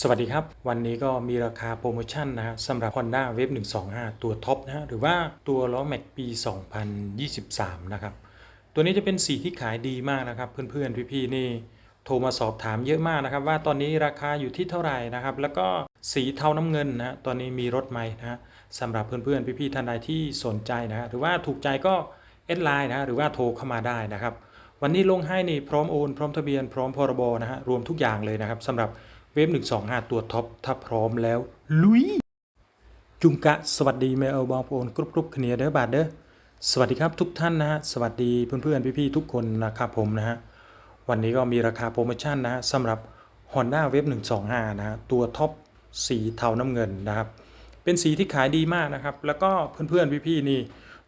สวัสดีครับ วันนี้ก็มีราคาโปรโมชั่นนะฮะสำหรับ Honda Wave 125 ตัวท็อปนะฮะหรือว่าตัวล้อแม็กปี 2023 นะครับ ตัวนี้จะเป็นสีที่ขายดีมากนะครับ เพื่อนๆ พี่ๆ นี่ โทรมาสอบถามเยอะมากนะครับ ว่าตอนนี้ราคาอยู่ที่เท่าไหร่นะครับ แล้วก็สีเทาน้ำเงินนะฮะตอนนี้มีรถไหมนะฮะสำหรับเพื่อนๆ พี่ๆ ท่านใดที่สนใจนะฮะหรือว่าถูกใจก็เอดไลน์นะฮะหรือว่าโทรเข้ามาได้นะครับ วันนี้ลงให้นี่พร้อมโอน พร้อมทะเบียน พร้อมพรบนะฮะรวมทุกอย่างเลยนะครับสำหรับ เวฟ125ตัวท็อป ถ้าพร้อมแล้ว ลุย จุงกะ สวัสดีแมวบองโอนกรุบกรุบขเนียเด้อบาทเด้อสวัสดีครับทุกท่านนะฮะสวัสดีเพื่อนๆพี่ๆทุกคนนะครับผมนะฮะวันนี้ก็มีราคาโปรโมชั่นนะฮะสำหรับ Honda Wave 125 นะฮะตัวท็อปสีเทาน้ำเงินนะครับ เป็นสีที่ขายดีมากนะครับ แล้วก็เพื่อนๆพี่ๆนี่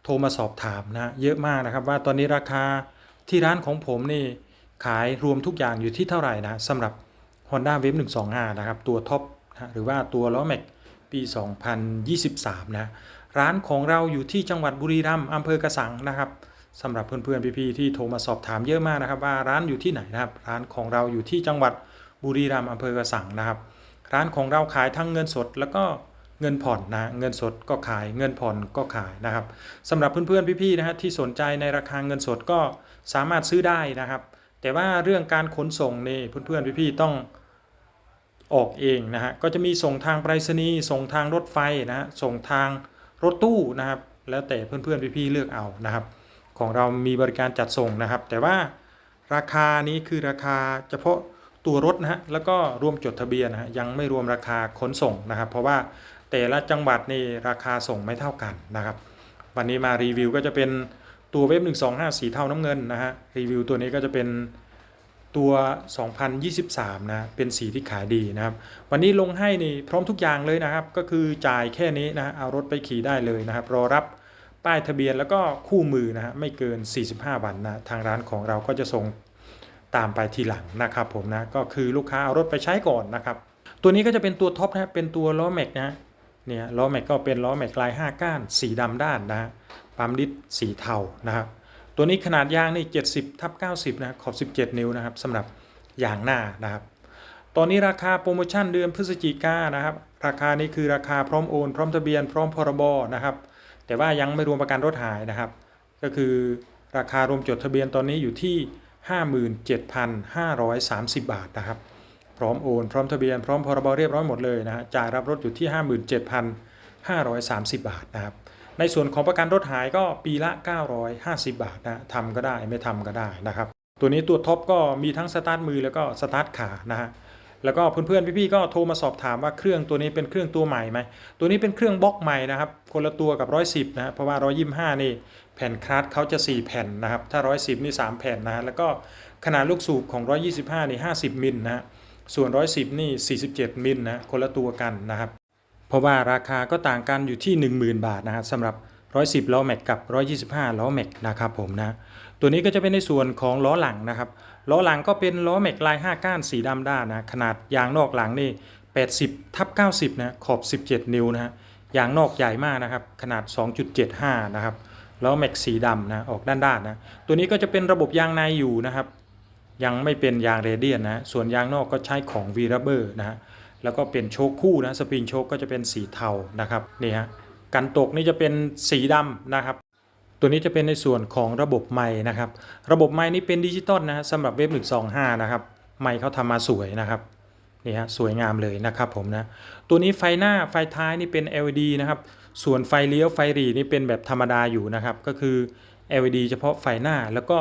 โทรมาสอบถามนะฮะเยอะมากนะครับ ว่าตอนนี้ราคาที่ร้านของผมนี่ขายรวมทุกอย่างอยู่ที่เท่าไหร่นะสำหรับ Honda Wave 125 นะครับ ตัวท็อปนะหรือว่าตัวล้อแม็กปี 2023 นะ ร้านของเราอยู่ที่จังหวัดบุรีรัมย์อำเภอกระสังนะครับสำหรับเพื่อนๆพี่ๆที่โทรมาสอบถามเยอะมากนะครับ ว่าร้านอยู่ที่ไหนนะครับ ร้านของเราอยู่ที่จังหวัดบุรีรัมย์อำเภอกระสังนะครับ ร้านของเราขายทั้งเงินสดแล้วก็เงินผ่อนนะเงินสดก็ขายเงินผ่อนก็ขายนะครับสำหรับเพื่อนๆพี่ๆนะฮะที่สนใจในราคาเงินสดก็สามารถซื้อได้นะครับ แต่ว่าเรื่องการขนส่งนี่เพื่อนๆพี่ๆต้องออกเองนะฮะก็จะมีส่งทางไปรษณีย์ส่งทางรถไฟนะฮะส่งทางรถตู้นะครับ แล้วแต่เพื่อนๆพี่ๆเลือกเอานะครับ ของเรามีบริการจัดส่งนะครับ แต่ว่าราคานี้คือราคาเฉพาะตัวรถนะฮะแล้วก็รวมจดทะเบียนนะฮะยังไม่รวมราคาขนส่งนะครับ เพราะว่าแต่ละจังหวัดนี่ราคาส่งไม่เท่ากันนะครับ วันนี้มารีวิวก็จะเป็น ตัวเว็บ125 สีเทาน้ำเงินนะฮะรีวิวตัวนี้ก็จะเป็นตัว 2023 นะ เป็นสีที่ขายดีนะครับ วันนี้ลงให้นี่พร้อมทุกอย่างเลยนะครับ ก็คือจ่ายแค่นี้นะเอารถไปขี่ได้เลยนะครับ รอรับป้ายทะเบียนแล้วก็คู่มือนะฮะไม่เกิน 45 วันนะ ทางร้านของเราก็จะส่งตามไปทีหลังนะครับผมนะ ก็คือลูกค้าเอารถไปใช้ก่อนนะครับ ตัวนี้ก็จะเป็นตัวท็อปนะ เป็นตัวล้อแม็กนะเนี่ยล้อแม็กก็เป็นล้อแม็กลาย 5 ก้าน สีดำด้านนะ ปั๊มดิสสีเทานะครับ ตัวนี้ขนาดยางนี่ 70ทับ90 นะขอบ 17 นิ้วนะครับสำหรับยางหน้านะครับ ตอนนี้ราคาโปรโมชั่นเดือนพฤศจิกายนนะครับ ราคานี้คือราคาพร้อมโอน พร้อมทะเบียนพร้อมพรบนะครับ แต่ว่ายังไม่รวมประกันรถหายนะครับ ก็คือราคารวมจดทะเบียนตอนนี้อยู่ที่ 57,530 บาทนะครับ พร้อมโอน พร้อมทะเบียนพร้อมพรบเรียบร้อยหมดเลยนะฮะจ่ายรับรถอยู่ที่ 57,530 บาทนะครับ ในส่วนของประกันรถหายก็ปีละ 950 บาทนะทำก็ได้ไม่ทำก็ได้นะครับ ตัวนี้ตัวท็อปก็มีทั้งสตาร์ทมือแล้วก็สตาร์ทขานะฮะแล้วก็เพื่อนๆพี่ๆก็โทรมาสอบถามว่าเครื่องตัวนี้เป็นเครื่องตัวใหม่ไหมตัวนี้เป็นเครื่องบล็อกใหม่นะครับ คนละตัวกับ 110 นะเพราะว่า 125 นี่แผ่นคลัตช์เขาจะ 4 แผ่นนะครับ ถ้า 110 นี่ 3 แผ่นนะแล้วก็ขนาดลูกสูบของ 125 นี่ 50 มิลนะส่วน 110 นี่ 47 มิลนะคนละตัวกันนะครับ เพราะว่าราคาก็ต่างกันอยู่ที่ 10,000 บาทนะฮะสำหรับ 110 ล้อแม็กกับ 125 ล้อแม็กนะครับผมนะ ตัวนี้ก็จะเป็นในส่วนของล้อหลังนะครับ ล้อหลังก็เป็นล้อแม็กลาย 5 ก้านสีดำด้านนะ ขนาดยางนอกหลังนี่ 80ทับ90 นะ ขอบ 17 นิ้วนะฮะ ยางนอกใหญ่มากนะครับ ขนาด 2.75 นะครับ ล้อแม็กสีดำนะ ออกด้านๆนนะ ตัวนี้ก็จะเป็นระบบยางในอยู่นะครับ ยังไม่เป็นยางเรเดียนนะ ส่วนยางนอกก็ใช้ของ v ีรเบอร์นะฮะ แล้วก็เป็นโชคคู่นะสปริงโชคก็จะเป็นสีเทานะครับนี่ฮะกันตกนี่จะเป็นสีดำนะครับ ตัวนี้จะเป็นในส่วนของระบบไม้นะครับ ระบบไม้นี่เป็นดิจิตอลนะสำหรับเว็บ125 นะครับไม้เขาทำมาสวยนะครับนี่ฮะสวยงามเลยนะครับผมนะตัวนี้ไฟหน้าไฟท้ายนี่เป็น LED นะครับส่วนไฟเลี้ยวไฟหรีนี่เป็นแบบธรรมดาอยู่นะครับ ก็คือ LED เฉพาะไฟหน้าแล้วก็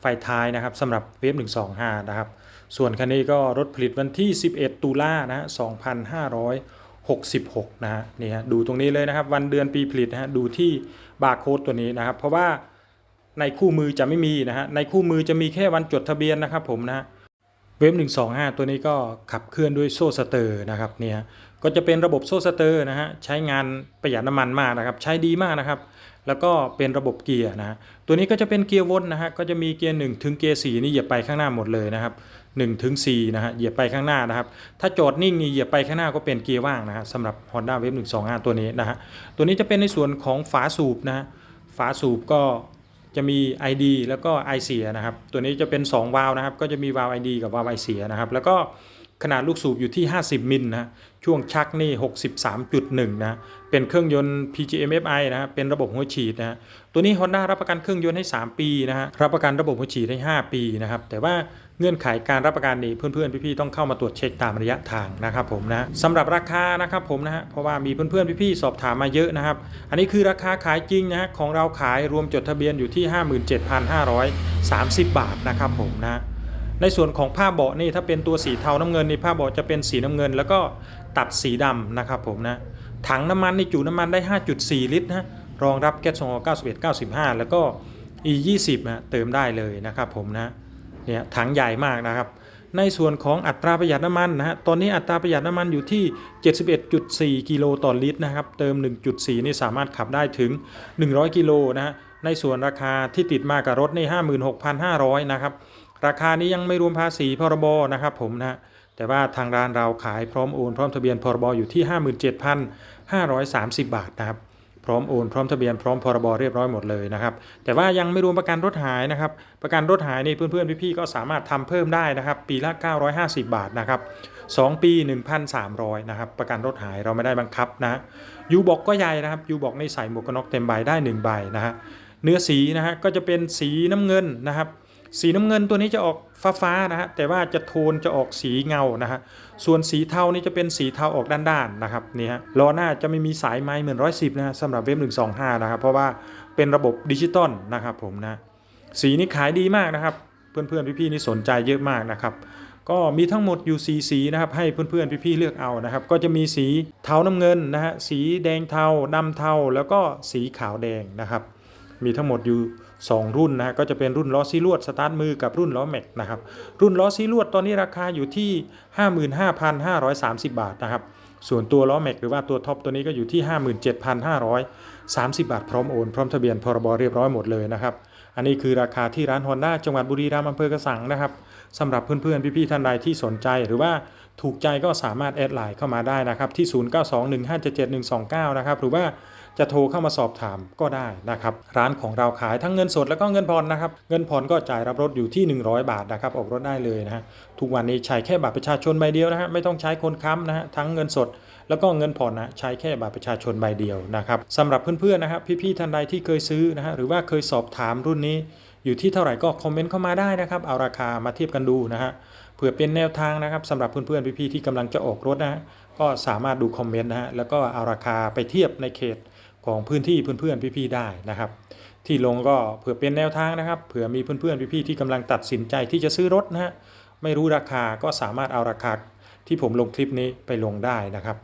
ไฟท้ายนะครับสำหรับเวฟ125 นะครับ ส่วนคันนี้ก็รถผลิตวันที่ 11 ตุลานะฮะ2566 นะฮะนี่ฮะดูตรงนี้เลยนะครับ วันเดือนปีผลิตนะฮะดูที่บาร์โค้ดตัวนี้นะครับ เพราะว่าในคู่มือจะไม่มีนะฮะในคู่มือจะมีแค่วันจดทะเบียนนะครับผมนะเว็บ125 ตัวนี้ก็ขับเคลื่อนด้วยโซ่สเตอร์นะครับเนี่ยก็จะเป็นระบบโซ่สเตอร์นะฮะใช้งานประหยัดน้ำมันมากนะครับใช้ดีมากนะครับ แล้วก็เป็นระบบเกียร์นะฮะตัวนี้ก็จะเป็นเกียร์วนนะฮะก็จะมีเกียร์1ถึงเกียร์4นี่เหยียบไปข้างหน้าหมดเลยนะครับ 1ถึง4นะฮะเหยียบไปข้างหน้านะครับ ถ้าจอดนิ่งนี่เหยียบไปข้างหน้าก็เป็นเกียร์ว่างนะฮะสำหรับ Honda Wave 125 ตัวนี้นะฮะตัวนี้จะเป็นในส่วนของฝาสูบนะฮะฝาสูบก็จะมี ID แล้วก็ i เสียนะครับ ตัวนี้จะเป็น 2 วาล์วนะครับ ก็จะมีวาล์ว ID กับวาล์ว i เสียนะครับ แล้วก็ขนาดลูกสูบอยู่ที่ 50 มิลนะฮะช่วงชักนี่ 63.1 นะ เป็นเครื่องยนต์ PGM-FI นะฮะเป็นระบบหัวฉีดนะฮะตัวนี้ Honda รับประกันเครื่องยนต์ให้ 3 ปีนะฮะ รับประกันระบบหัวฉีดให้ 5 ปีนะครับ แต่ว่า เงื่อนไขการรับประกันนี่เพื่อนๆพี่ๆต้องเข้ามาตรวจเช็คตามระยะทางนะครับผมนะสำหรับราคานะครับผมนะฮะเพราะว่ามีเพื่อนๆพี่ๆสอบถามมาเยอะนะครับ อันนี้คือราคาขายจริงนะฮะของเราขายรวมจดทะเบียนอยู่ที่ 57,530 บาทนะครับผมนะในส่วนของผ้าเบาะนี่ถ้าเป็นตัวสีเทาน้ำเงินนี่ผ้าเบาะจะเป็นสีน้ำเงิน แล้วก็ตัดสีดำนะครับผมนะถังน้ำมันนี่จุน้ำมันได้ 5.4 ลิตรนะรองรับแก๊สโซฮอล์91 95 แล้วก็ E 20 นะเติมได้เลยนะครับผมนะ เนี่ยถังใหญ่มากนะครับ ในส่วนของอัตราประหยัดน้ำมันนะฮะตอนนี้อัตราประหยัดน้ำมันอยู่ที่ 71.4 กิโลต่อลิตรนะครับเติม 1.4 นี่สามารถขับได้ถึง 100 กิโลนะฮะในส่วนราคาที่ติดมากับรถนี่56,500นะครับราคานี้ยังไม่รวมภาษีพรบนะครับผมนะแต่ว่าทางร้านเราขายพร้อมโอนพร้อมทะเบียนพรบอยู่ที่ 57,530 บาทนะครับ พร้อมโอนพร้อมทะเบียนพร้อมพรบเรียบร้อยหมดเลยนะครับ แต่ว่ายังไม่รวมประกันรถหายนะครับ ประกันรถหายนี่เพื่อนๆพี่ๆก็สามารถทำเพิ่มได้นะครับ ปีละ 950 บาทนะครับ2 ปี 1,300 นะครับ ประกันรถหายเราไม่ได้บังคับนะยูบอกก็ใหญ่นะครับยูบอกในใส่หมวกกันน็อกเต็มใบได้1ใบนะฮะเนื้อสีนะฮะก็จะเป็นสีน้ำเงินนะครับ สีน้ำเงินตัวนี้จะออกฟ้าๆนะฮะแต่ว่าจะโทนจะออกสีเงานะฮะส่วนสีเทานี่จะเป็นสีเทาออกด้านๆนะครับนี่ฮะล้อหน้าจะไม่มีสายไม้เหมือนร้อยสิบนะสำหรับเว็บ125 นะครับ เพราะว่าเป็นระบบดิจิตอลนะครับผมนะสีนี้ขายดีมากนะครับ เพื่อนๆพี่ๆนี่สนใจเยอะมากนะครับก็มีทั้งหมดอยู่สีสีนะครับให้เพื่อนๆพี่ๆเลือกเอานะครับ ก็จะมีสีเทาน้ำเงินนะฮะสีแดงเทาดำเทาแล้วก็สีขาวแดงนะครับ มีทั้งหมดอยู่ 2 รุ่นนะก็จะเป็นรุ่นล้อซีลวดสตาร์ทมือกับรุ่นล้อแม็กนะครับรุ่นล้อซีลวดตอนนี้ราคาอยู่ที่ 55,530 บาทนะครับส่วนตัวล้อแม็กหรือว่าตัวท็อปตัวนี้ก็อยู่ที่ 57,530 บาทพร้อมโอนพร้อมทะเบียนพรบเรียบร้อยหมดเลยนะครับอันนี้คือราคาที่ร้านฮอนด้าจังหวัดบุรีรัมย์อำเภอกระสังนะครับสำหรับเพื่อนๆพี่ๆท่านใดที่สนใจหรือว่าถูกใจก็สามารถแอดไลน์เข้ามาได้นะครับที่ 0921577129 นะครับหรือว่า จะโทรเข้ามาสอบถามก็ได้นะครับ ร้านของเราขายทั้งเงินสดแล้วก็เงินผ่อนนะครับ เงินผ่อนก็จ่ายรับรถอยู่ที่ 100 บาทนะครับออกรถได้เลยนะฮะทุกวันนี้ใช้แค่บัตรประชาชนใบเดียวนะฮะไม่ต้องใช้คนค้ำนะฮะทั้งเงินสดแล้วก็เงินผ่อนนะใช้แค่บัตรประชาชนใบเดียวนะครับสำหรับเพื่อนๆนะครับพี่ๆท่านใดที่เคยซื้อนะฮะหรือว่าเคยสอบถามรุ่นนี้ อยู่ที่เท่าไหร่ก็คอมเมนต์เข้ามาได้นะครับ เอาราคามาเทียบกันดูนะฮะเผื่อเป็นแนวทางนะครับสำหรับเพื่อนๆพี่ๆที่กำลังจะออกรถนะฮะก็สามารถดูคอมเมนต์นะฮะแล้วก็เอาราคาไปเทียบในเขต ของพื้นที่เพื่อนๆพี่ๆได้นะครับ ที่ลงก็เผื่อเป็นแนวทางนะครับเผื่อมีเพื่อนๆพี่ๆที่กำลังตัดสินใจที่จะซื้อรถนะฮะไม่รู้ราคาก็สามารถเอาราคาที่ผมลงคลิปนี้ไปลงได้นะครับ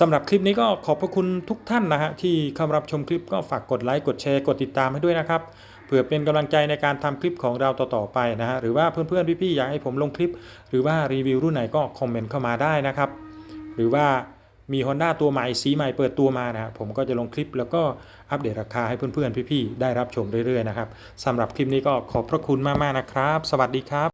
สำหรับคลิปนี้ก็ขอบพระคุณทุกท่านนะฮะที่เข้ามารับชมคลิปก็ฝากกดไลค์กดแชร์กดติดตามให้ด้วยนะครับเพื่อเป็นกำลังใจในการทำคลิปของเราต่อๆไปนะฮะหรือว่าเพื่อนๆพี่ๆอยากให้ผมลงคลิป หรือว่ารีวิวรุ่นไหนก็คอมเมนต์เข้ามาได้นะครับ หรือว่า มี Honda ตัวใหม่สีใหม่เปิดตัวมานะครับผมก็จะลงคลิปแล้วก็อัปเดตราคาให้เพื่อนๆ พี่ๆ ได้รับชมเรื่อยๆนะครับสำหรับคลิปนี้ก็ขอบพระคุณมากๆนะครับ สวัสดีครับ